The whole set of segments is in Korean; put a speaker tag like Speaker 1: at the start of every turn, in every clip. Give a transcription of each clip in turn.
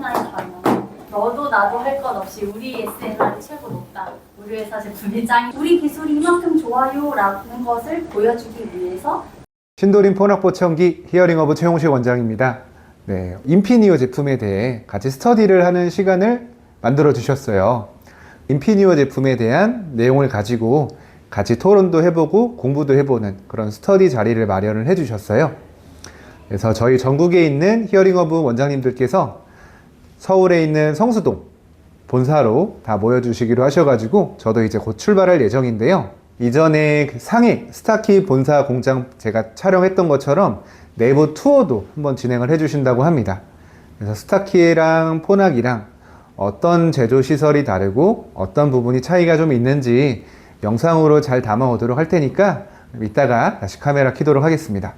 Speaker 1: 세미나에 가면 너도 나도 할 것 없이 우리 SNR이 최고 높다. 우리 회사 제품이 짱. 우리 기술이 이만큼 좋아요라는 것을 보여주기 위해서
Speaker 2: 신도림 폰학보청기 히어링어브 최용식 원장입니다. 네, 인피니어 제품에 대해 같이 스터디를 하는 시간을 만들어 주셨어요. 인피니어 제품에 대한 내용을 가지고 같이 토론도 해보고 공부도 해보는 그런 스터디 자리를 마련을 해주셨어요. 그래서 저희 전국에 있는 히어링어브 원장님들께서 서울에 있는 성수동 본사로 다 모여주시기로 하셔가지고 저도 이제 곧 출발할 예정인데요. 이전에 그 상해 스타키 본사 공장 제가 촬영했던 것처럼 내부 투어도 한번 진행을 해주신다고 합니다. 그래서 스타키랑 포낙이랑 어떤 제조 시설이 다르고 어떤 부분이 차이가 좀 있는지 영상으로 잘 담아오도록 할 테니까 이따가 다시 카메라 켜도록 하겠습니다.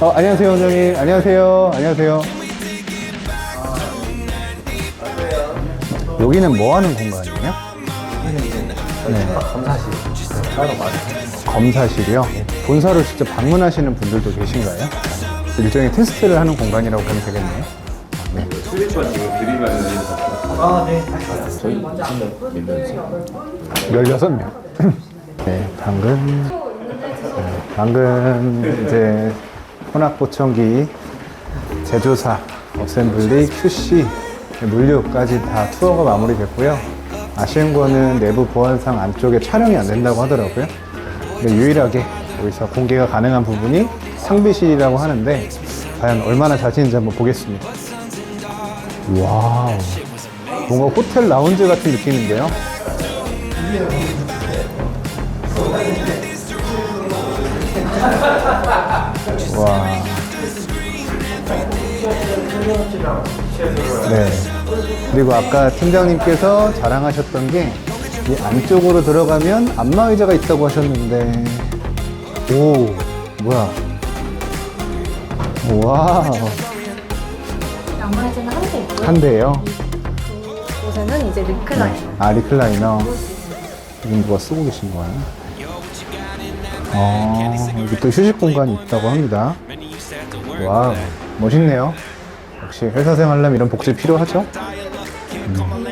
Speaker 2: 어, 안녕하세요, 원장님. 안녕하세요. 안녕하세요. 여기는 뭐 하는 공간이에요? 네. 검사실. 검사실이요? 본사로 직접 방문하시는 분들도 계신가요? 일종의 테스트를 하는 공간이라고 보면 되겠네요. 저희 16명. 네, 방금 네, 방금 이제 혼합보청기 제조사, 어셈블리, QC, 물류까지 다 투어가 마무리됐고요. 아쉬운 거는 내부 보안상 안쪽에 촬영이 안 된다고 하더라고요. 근데 유일하게 여기서 공개가 가능한 부분이 상비실이라고 하는데 과연 얼마나 잘 치는지 한번 보겠습니다. 와우. 뭔가 호텔 라운지 같은 느낌인데요. 와. 네. 그리고 아까 팀장님께서 자랑하셨던 게 이 안쪽으로 들어가면 안마의자가 있다고 하셨는데 오 뭐야 와우
Speaker 1: 양말제는 한 대 있고요.
Speaker 2: 한 대예요
Speaker 1: 곳에는 이제 리클라인.
Speaker 2: 아 리클라이너 지금 누가 쓰고 계신 거예요? 어 여기 또 휴식 공간이 있다고 합니다 와우 멋있네요 역시 회사 생활하면 이런 복지 필요하죠? 음.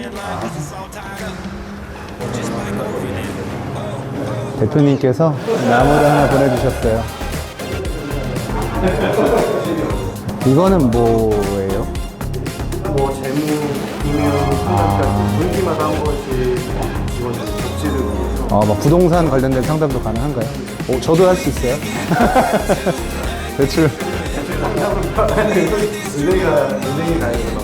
Speaker 2: 대표님께서 나무를 하나 보내주셨어요 이거는 뭐예요?
Speaker 3: 뭐 재무, 금융, 생각까지 분기마다 한 번씩 이번 복지를
Speaker 2: 어, 뭐 부동산 관련된 상담도 가능한가요? 오, 저도 할 수 있어요? 대출.
Speaker 3: 은행이가 은행이 다니는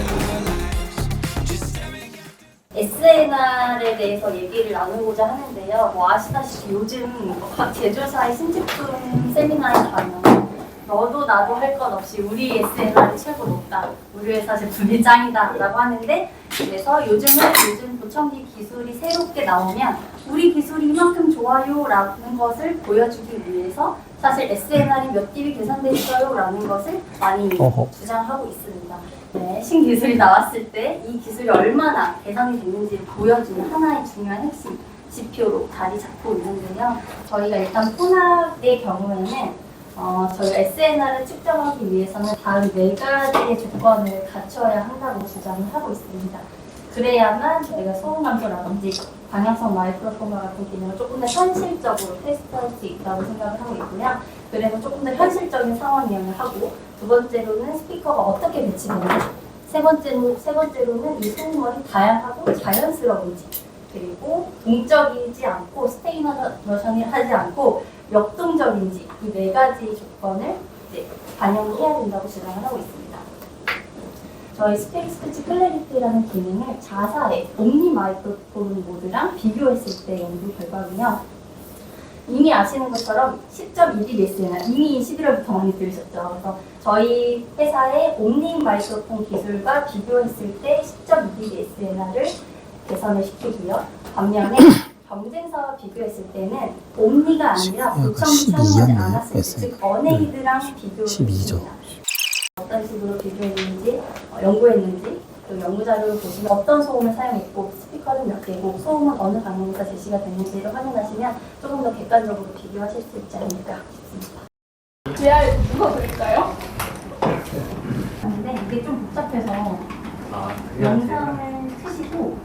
Speaker 1: SNR에 대해서 얘기를 나누고자 하는데요. 뭐 아시다시피 요즘 뭐각 제조사의 신제품 세미나에 가면 너도 나도 할 것 없이 우리 SNR이 최고 높다. 우리 회사 제품이 짱이다. 라고 하는데 그래서 요즘은 요즘 보청기 기술이 새롭게 나오면 우리 기술이 이만큼 좋아요. 라는 것을 보여주기 위해서 사실 SNR이 몇 DB 계산돼 있어요. 라는 것을 많이
Speaker 2: 어허.
Speaker 1: 주장하고 있습니다. 네, 신기술이 나왔을 때 이 기술이 얼마나 개선이 됐는지를 보여주는 하나의 중요한 핵심 지표로 자리 잡고 있는데요. 저희가 일단 폰학의 경우에는 어, 저희 SNR을 측정하기 위해서는 다음 네 가지의 조건을 갖춰야 한다고 주장을 하고 있습니다. 그래야만 저희가 소음 감소라든지 방향성 마이크로포마 같은 기능을 조금 더 현실적으로 테스트할 수 있다고 생각을 하고 있고요. 그래서 조금 더 현실적인 상황 이용을 하고 두 번째로는 스피커가 어떻게 배치되는지 세 번째로 세 번째로는 이 소음원이 다양하고 자연스러운지 그리고 동적이지 않고 스테이너션이 하지 않고 역동적인지 이 네 가지 조건을 이제 반영을 해야 된다고 주장을 하고 있습니다. 저희 스페이스 피치 클래리티라는 기능을 자사의 옴니 마이크로폰 모드랑 비교했을 때 연구 결과는요. 이미 아시는 것처럼 10.1dBs나 이미 11월부터 많이 들으셨죠. 그래서 저희 회사의 옴니 마이크로폰 기술과 비교했을 때 10.2dBs나를 개선을 시키고요. 반면에 경쟁사와 비교했을 때는 옴니가 아니라
Speaker 4: 어,
Speaker 1: 보청기
Speaker 4: 12
Speaker 1: 사용하지
Speaker 4: 였네요.
Speaker 1: 않았을 때. 즉 어네이드랑 비교를
Speaker 4: 12 죠.
Speaker 1: 했습니다. 어떤 식으로 비교했는지 어, 연구했는지 그 연구 자료를 보시면 어떤 소음을 사용했고 스피커는 몇 개고 소음은 어느 방향에서 제시가 됐는지를 확인하시면 조금 더 객관적으로 비교하실 수 있지 않을까 싶습니다.
Speaker 4: 지하에 누가 그릴까요?
Speaker 1: 근데 이게 좀 복잡해서
Speaker 3: 아,
Speaker 1: 영상을 켜시고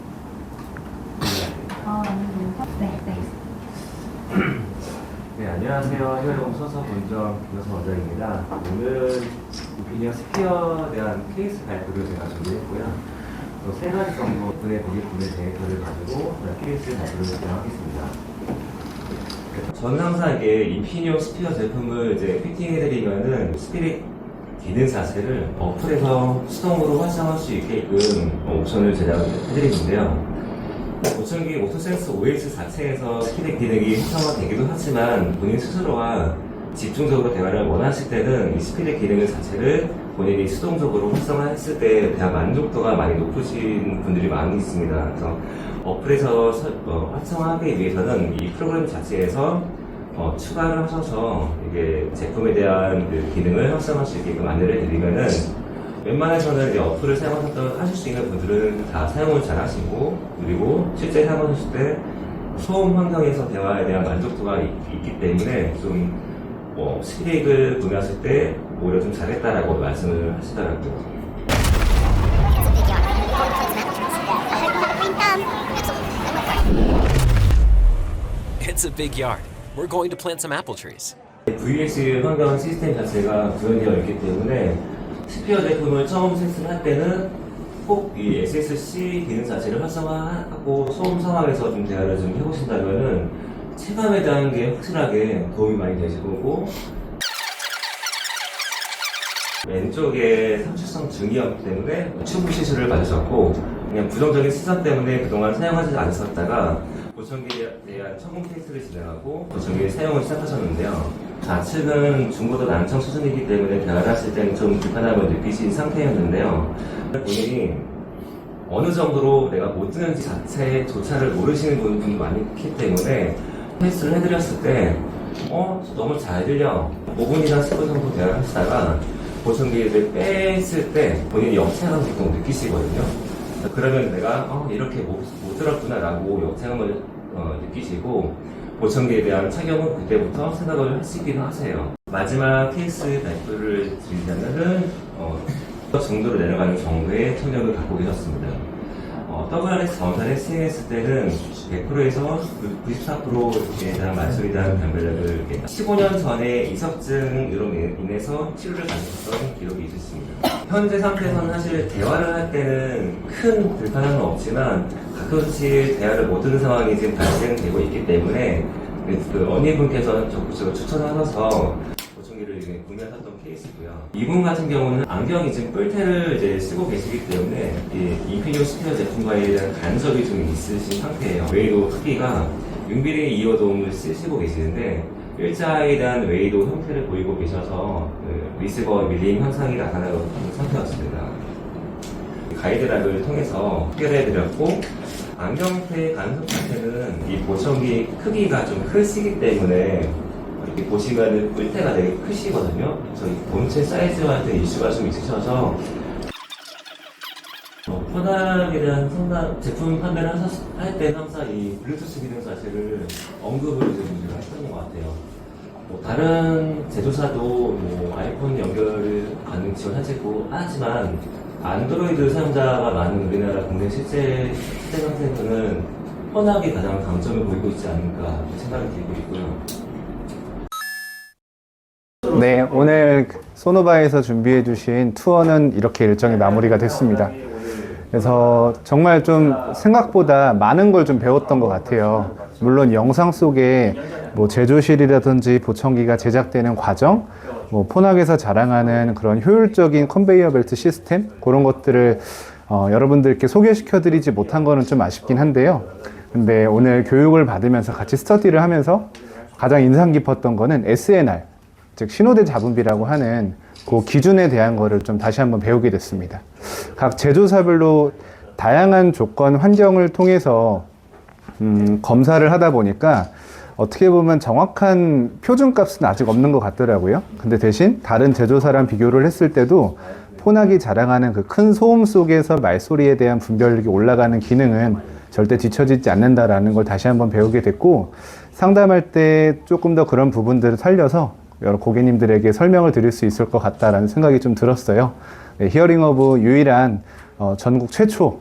Speaker 1: 아, 아니면 네, 네.
Speaker 5: 네, 안녕하세요. 히어로공 서서 본점 김효성 원장입니다. 오늘은 인피니어 스피어에 대한 케이스 발표를 제가 준비했고요. 또 세 가지 정도 분의 고객분의 데이터를 가지고 케이스 발표를 진행하겠습니다. 저는 항상 이게 인피니어 스피어 제품을 이제 피팅해드리면은 스피릿 기능 자체를 어플에서 수동으로 활성화할 수 있게끔 옵션을 제작해드리는데요. 보청기 오토센스 OS 자체에서 스피드 기능이 활성화되기도 하지만 본인 스스로가 집중적으로 대화를 원하실 때는 이 스피드 기능 자체를 본인이 수동적으로 활성화했을 때 대화 만족도가 많이 높으신 분들이 많이 있습니다. 그래서 어플에서 서- 어, 활성화하기 위해서는 이 프로그램 자체에서 어, 추가를 하셔서 이게 제품에 대한 그 기능을 활성화할 수 있게끔 안내를 드리면은 웬만해서는 이제 어플을 사용하셨던 하실 수 있는 분들은 다 사용을 잘 하시고 그리고 실제 사용하셨을 때 소음 환경에서 대화에 대한 만족도가 있, 기 때문에 좀 뭐, 스피릭을 구매하실 때 오히려 좀 잘했다라고 말씀을 하시더라고요.
Speaker 6: It's a big yard. We're going to plant some apple trees.
Speaker 5: VS 환경 시스템 자체가 구현되어 있기 때문에 스피어 제품을 처음 테스트를 할 때는 꼭 이 SSC 기능 자체를 활성화하고 소음 상황에서 좀 대화를 좀 해보신다면은 체감에 대한 게 확실하게 도움이 많이 되실 거고. 왼쪽에 삼출성 증이었기 때문에 추부 시술을 받으셨고 그냥 부정적인 시선 때문에 그동안 사용하지 않으셨다가 보청기에 대한 처분 테스트를 진행하고 보청기 사용을 시작하셨는데요. 좌측은 중고도 난청 수준이기 때문에 대화를 하실 때는 좀 불편함을 느끼신 상태였는데요. 본인이 어느 정도로 내가 못 듣는지 자체조차를 모르시는 분들이 많기 때문에 테스트를 해드렸을 때 어? 너무 잘 들려 5분이나 10분 정도 대화를 하시다가 보청기를 뺐을 때 본인이 보통 느끼시거든요 그러면 내가 어, 이렇게 못, 못 들었구나 라고 역체감을 어, 느끼시고 보청기에 대한 착용은 그때부터 생각을 하시긴 하세요 마지막 케이스 발표를 드리자면은 어, 정도로 내려가는 정도의 청력을 갖고 계셨습니다. 어, WRX 검사를 시행했을 때는 100%에서 94%에 대한 대한 변별력을 이렇게 15년 전에 이석증으로 인해서 치료를 받으셨던 기록이 있으십니다. 현재 상태에서는 사실 대화를 할 때는 큰 불편함은 없지만 가끔씩 대화를 못 듣는 상황이 지금 발생되고 있기 때문에 그 언니분께서 적극적으로 추천하셔서 보청기를 이제 구매하셨던 케이스고요. 이분 같은 경우는 안경이 지금 뿔테를 이제 쓰고 계시기 때문에 이 인피니오 스피어 제품과에 대한 간섭이 좀 있으신 상태예요. 웨이도 크기가 6mm 이어돔을 쓰시고 계시는데 일자에 대한 웨이도 형태를 보이고 계셔서 그 리스버 밀림 현상이 나타나는 상태였습니다. 가이드락을 통해서 해결해드렸고 안경테 간섭 자체는 이 보청기 크기가 좀 크시기 때문에 이렇게 보시면은 뿔테가 되게 크시거든요. 저희 본체 사이즈와 같은 이슈가 좀 있으셔서 어, 대한 상담, 제품 판매를 하셨, 할 때는 항상 이 블루투스 기능 자체를 언급을 이제 문제가 했던 것 같아요. 뭐 다른 제조사도 뭐 아이폰 연결을 가능 지원하고 하지만 안드로이드 사용자가 많은 우리나라 국내 실제 시대 상태에서는 혼합이 가장 강점을 보이고 있지 않을까 생각이 들고 있고요.
Speaker 2: 네, 오늘 소노바에서 준비해 주신 투어는 이렇게 일정이 마무리가 됐습니다. 그래서 정말 좀 생각보다 많은 걸 좀 배웠던 것 같아요. 물론 영상 속에 뭐 제조실이라든지 보청기가 제작되는 과정, 뭐 포낙에서 자랑하는 그런 효율적인 컨베이어 벨트 시스템 그런 것들을 어, 여러분들께 소개시켜 드리지 못한 거는 좀 아쉽긴 한데요. 근데 오늘 교육을 받으면서 같이 스터디를 하면서 가장 인상 깊었던 거는 SNR, 즉 신호대 잡음비라고 하는 그 기준에 대한 거를 좀 다시 한번 배우게 됐습니다. 각 제조사별로 다양한 조건 환경을 통해서 음, 검사를 하다 보니까 어떻게 보면 정확한 표준값은 아직 없는 것 같더라고요. 근데 대신 다른 제조사랑 비교를 했을 때도 폰악이 자랑하는 그 큰 소음 속에서 말소리에 대한 분별력이 올라가는 기능은 절대 뒤처지지 않는다라는 걸 다시 한번 배우게 됐고 상담할 때 조금 더 그런 부분들을 살려서 여러 고객님들에게 설명을 드릴 수 있을 것 같다라는 생각이 좀 들었어요. 네, 히어링어브 유일한 어, 전국 최초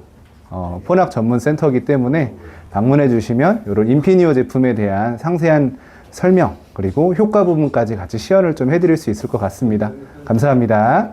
Speaker 2: 어, 폰악 전문 센터이기 때문에 방문해 주시면 이런 인피니오 제품에 대한 상세한 설명 그리고 효과 부분까지 같이 시연을 좀 해드릴 수 있을 것 같습니다. 감사합니다.